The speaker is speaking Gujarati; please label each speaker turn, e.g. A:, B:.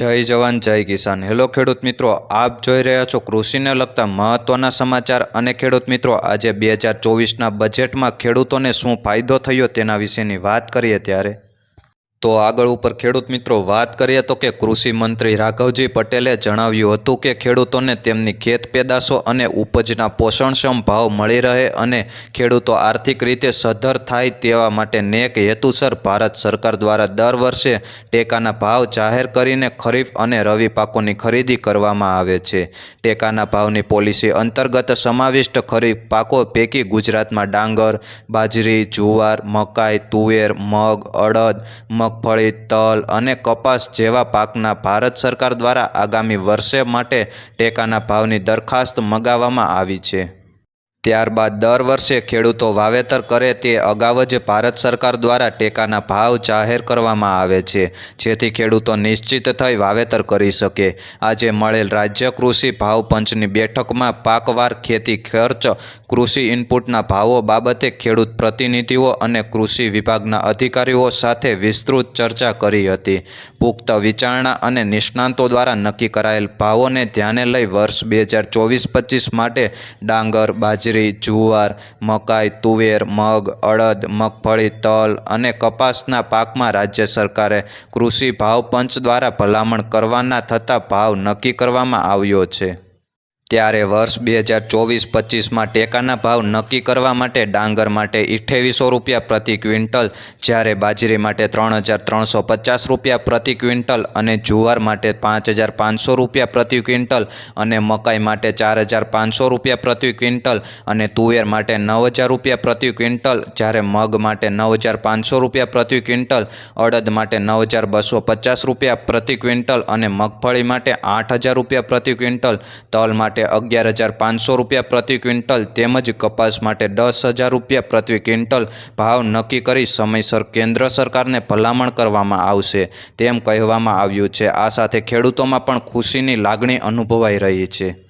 A: જય જવાન, જય કિસાન. હેલો ખેડૂત મિત્રો, આપ જોઈ રહ્યા છો કૃષિને લગતા મહત્ત્વના સમાચાર અને ખેડૂત મિત્રો, આજે બે હજાર ચોવીસના બજેટમાં ખેડૂતોને શું ફાયદો થયો તેના વિશેની વાત કરીએ ત્યારે. તો આગળ ઉપર ખેડૂત મિત્રો વાત કરીએ તો કે કૃષિ મંત્રી રાઘવજી પટેલે જણાવ્યું હતું કે ખેડૂતોને તેમની ખેત પેદાશો અને ઉપજના પોષણક્ષમ ભાવ મળી રહે અને ખેડૂતો આર્થિક રીતે સદ્ધર થાય તેવા માટે નેક હેતુસર ભારત સરકાર દ્વારા દર વર્ષે ટેકાના ભાવ જાહેર કરીને ખરીફ અને રવિ પાકોની ખરીદી કરવામાં આવે છે. ટેકાના ભાવની પોલિસી અંતર્ગત સમાવિષ્ટ ખરીફ પાકો પૈકી ગુજરાતમાં ડાંગર, બાજરી, જુવાર, મકાઈ, તુવેર, મગ, અડદ મગફળી તલ અને કપાસ જેવા પાકના ભારત સરકાર દ્વારા આગામી વર્ષે માટે ટેકાના ભાવની દરખાસ્ત મગાવવામાં આવી છે. ત્યારબાદ દર વર્ષે ખેડૂતો વાવેતર કરે તે અગાઉ જ ભારત સરકાર દ્વારા ટેકાના ભાવ જાહેર કરવામાં આવે છે, જેથી ખેડૂતો નિશ્ચિત થઈ વાવેતર કરી શકે. આજે મળેલ રાજ્ય કૃષિ ભાવ પંચની બેઠકમાં પાકવાર, ખેતી ખર્ચ, કૃષિ ઇનપુટના ભાવો બાબતે ખેડૂત પ્રતિનિધિઓ અને કૃષિ વિભાગના અધિકારીઓ સાથે વિસ્તૃત ચર્ચા કરી હતી. પુખ્ત વિચારણા અને નિષ્ણાંતો દ્વારા નક્કી કરાયેલ ભાવોને ધ્યાને લઈ વર્ષ બે હજાર ચોવીસ પચીસ માટે ડાંગર, બાજરી બાજરી, જુવાર, મકાઈ, તુવેર, મગ, અડદ, મગફળી, તલ અને કપાસના પાકમાં રાજ્ય સરકારે કૃષિ ભાવ પંચ દ્વારા ભલામણ કરવાના થતા ભાવ નક્કી કરવામાં આવ્યો છે. ત્યારે વર્ષ બે હજાર ચોવીસ પચીસમાં ટેકાના ભાવ નક્કી કરવા માટે ડાંગર માટે અઠ્ઠાવીસો રૂપિયા પ્રતિ ક્વિન્ટલ, જ્યારે બાજરી માટે ત્રણ હજાર ત્રણસો પચાસ રૂપિયા પ્રતિ ક્વિન્ટલ અને જુવાર માટે પાંચ હજાર પાંચસો રૂપિયા પ્રતિ ક્વિન્ટલ અને મકાઈ માટે ચાર હજાર પાંચસો રૂપિયા પ્રતિ ક્વિન્ટલ અને તુવેર માટે નવ હજાર રૂપિયા પ્રતિ ક્વિન્ટલ, જ્યારે મગ માટે નવ હજાર પાંચસો રૂપિયા પ્રતિ ક્વિન્ટલ, અડદ માટે નવ હજાર બસો પચાસ રૂપિયા પ્રતિ ક્વિન્ટલ અને મગફળી માટે આઠ હજાર રૂપિયા પ્રતિ ક્વિન્ટલ, તલ માટે અગિયાર હજાર પાંચસો રૂપિયા પ્રતિ ક્વિન્ટલ તેમજ કપાસ માટે દસ હજાર રૂપિયા પ્રતિ ક્વિન્ટલ ભાવ નક્કી કરી સમયસર કેન્દ્ર સરકારને ભલામણ કરવામાં આવશે તેમ કહેવામાં આવ્યું છે. આ સાથે ખેડૂતોમાં પણ ખુશીની લાગણી અનુભવાઈ રહી છે.